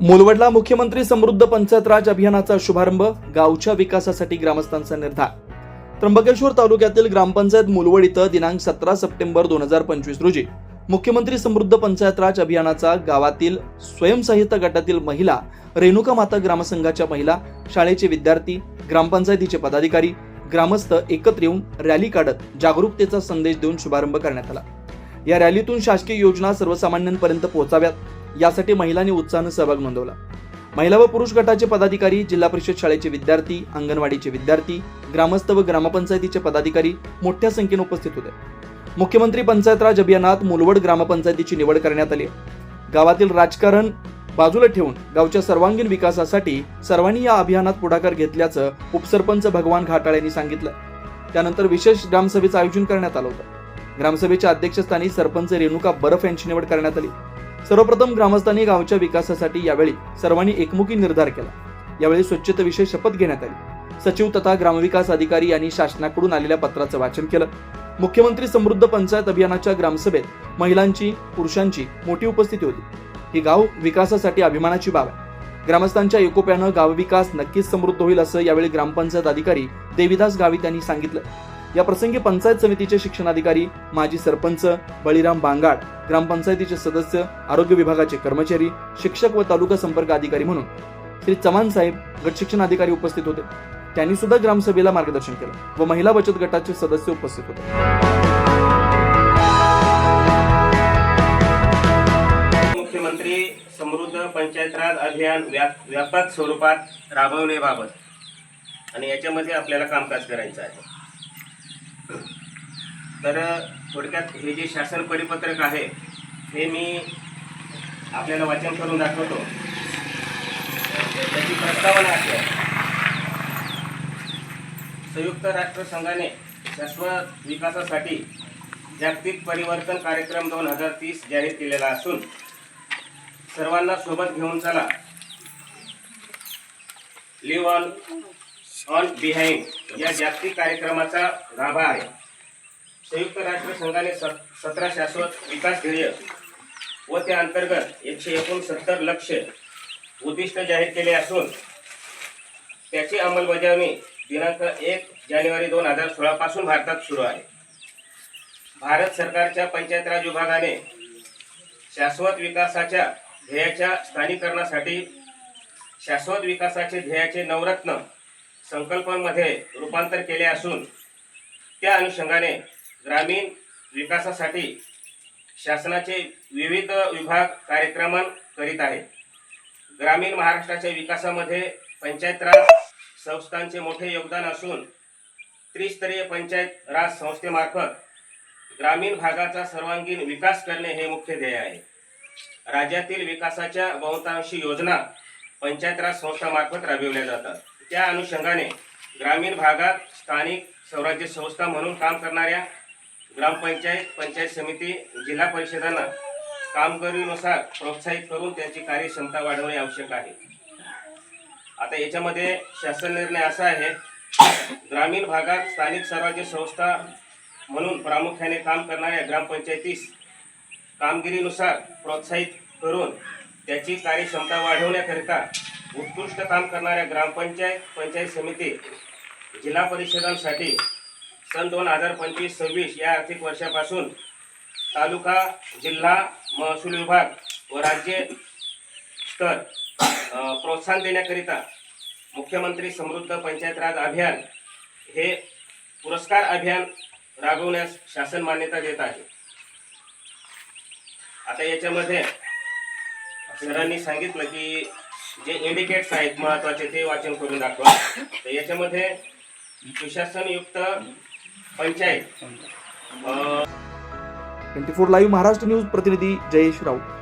मुलवडला मुख्यमंत्री समृद्ध पंचायत राज अभियानाचा शुभारंभ गावच्या विकासासाठी ग्रामस्थांचा निर्धार. त्र्यंबकेश्वर तालुक्यातील ग्रामपंचायत मुलवड इथं दिनांक सतरा सप्टेंबर दोन हजार पंचवीस रोजी मुख्यमंत्री समृद्ध पंचायत राज अभियानाचा गावातील स्वयंसहाय्यता गटातील महिला रेणुका माता ग्रामसंघाच्या महिला शाळेचे विद्यार्थी ग्रामपंचायतीचे पदाधिकारी ग्रामस्थ एकत्र येऊन रॅली काढत जागरूकतेचा संदेश देऊन शुभारंभ करण्यात आला. या रॅलीतून शासकीय योजना सर्वसामान्यांपर्यंत पोहोचाव्यात. यासाठी महिलांनी उत्साहानं सहभाग नोंदवला. महिला व पुरुष गटाचे पदाधिकारी जिल्हा परिषद शाळेचे विद्यार्थी अंगणवाडीचे विद्यार्थी ग्रामस्थ व ग्रामपंचायतीचे पदाधिकारी मोठ्या संख्येने उपस्थित होते. मुख्यमंत्री पंचायत राज अभियानात मुलवड ग्रामपंचायतीची निवड करण्यात आली गावातील राजकारण बाजूला ठेवून गावच्या सर्वांगीण विकासासाठी सर्वांनी या अभियानात पुढाकार घेतल्याचं उपसरपंच भगवान घाटाळ यांनी सांगितलं. त्यानंतर विशेष ग्रामसभेचं आयोजन करण्यात आलं होतं. ग्रामसभेच्या अध्यक्षस्थानी सरपंच रेणुका बर्फ यांची निवड करण्यात आली. सर्वप्रथम ग्रामस्थांनी गावच्या विकासासाठी यावेळी सर्वांनी एकमुखी निर्धार केला. यावेळी स्वच्छतेविषयी शपथ घेण्यात आली. सचिव तथा ग्रामविकास अधिकारी यांनी शासनाकडून आलेल्या पत्राचं वाचन केलं. मुख्यमंत्री समृद्ध पंचायत अभियानाच्या ग्रामसभेत महिलांची पुरुषांची मोठी उपस्थिती होती. ही गाव विकासासाठी अभिमानाची बाब आहे. ग्रामस्थांच्या एकोप्यानं गाव विकास नक्कीच समृद्ध होईल असं यावेळी ग्रामपंचायत अधिकारी देविदास गावित यांनी सांगितलं. या प्रसंगी पंचायत समितीचे शिक्षणाधिकारी माजी सरपंच बळीराम बांगाड ग्रामपंचायतीचे सदस्य आरोग्य विभागाचे कर्मचारी शिक्षक व तालुका संपर्क अधिकारी म्हणून श्री चव्हाण साहेब गट शिक्षण अधिकारी उपस्थित होते. त्यांनी सुद्धा ग्रामसभेला मार्गदर्शन केलं व महिला बचत गटाचे सदस्य उपस्थित होते. मुख्यमंत्री समृद्ध पंचायत राज अभियान व्यापक स्वरूपात राबवण्याबाबत आणि याच्यामध्ये आपल्याला कामकाज करायचं आहे. तर थोडक्यात हे जे शासन परिपत्रक आहे हे मी आपल्याला वाचन करून दाखवतो. त्याची प्रस्तावना अशी आहे. संयुक्त राष्ट्रसंघाने शाश्वत विकासासाठी जागतिक परिवर्तन कार्यक्रम दोन हजार तीस जाहीर केलेला असून सर्वांना सोबत घेऊन चला. लिव्ह ऑन ऑन बिहाइंड या जागतिक कार्यक्रमाचा गाभा आहे. संयुक्त राष्ट्र संघाने सतरा शाश्वत विकास ध्येय व त्या अंतर्गत एकशे एकोणसत्तर लक्ष उद्दिष्ट जाहीर केले असून त्याची अंमलबजावणी दिनांक एक जानेवारी दोन हजार सोळापासून भारतात सुरू आहे. भारत सरकारच्या पंचायत राज विभागाने शाश्वत विकासाच्या ध्येयाच्या स्थानिकरणासाठी शाश्वत विकासाचे ध्येयाचे नवरत्न संकल्पांमध्ये रूपांतर केले असून त्या अनुषंगाने ग्रामीण विकासासाठी शासनाचे विविध विभाग कार्यक्रम करीत आहे. ग्रामीण महाराष्ट्राच्या विकासामध्ये पंचायत राज संस्थांचे मोठे योगदान असून त्रिस्तरीय पंचायत राज संस्थेमार्फत ग्रामीण भागाचा सर्वांगीण विकास करणे हे मुख्य ध्येय आहे. राज्यातील विकासाच्या बहुतांशी योजना पंचायत राज संस्थामार्फत राबविल्या जातात. त्या अनुषंगाने ग्रामीण भागात स्थानिक स्वराज्य संस्था म्हणून काम करणाऱ्या ग्रामपंचायत पंचायत समिती जिल्हा परिषदांना कामगिरीनुसार प्रोत्साहित करून त्यांची कार्यक्षमता वाढवणे आवश्यक आहे. आता याच्यामध्ये शासन निर्णय असा आहे ग्रामीण भागात स्थानिक स्वराज्य संस्था म्हणून प्रामुख्याने काम करणाऱ्या ग्रामपंचायतीस कामगिरीनुसार प्रोत्साहित करून त्याची कार्यक्षमता वाढवण्याकरिता उत्कृष्ट काम करणाऱ्या ग्रामपंचायत पंचायत समिती जिल्हा परिषदांसाठी सन दोन हजार पंचवीस सव्वीस या आर्थिक वर्षापासून तालुका जिल्हा महसूल विभाग व राज्य स्तर प्रोत्साहन देण्याकरिता मुख्यमंत्री समृद्ध पंचायत राज अभियान हे पुरस्कार अभियान राबवण्यास शासन मान्यता देत आहे. आता याच्यामध्ये सरांनी सांगितलं की जे इंडिकेट्स आहेत महत्त्वाचे ते वाचन करून दाखवा. तर याच्यामध्ये सुशासनयुक्त panchayat twenty four live Maharashtra news प्रतिनिधी जयेश राऊत.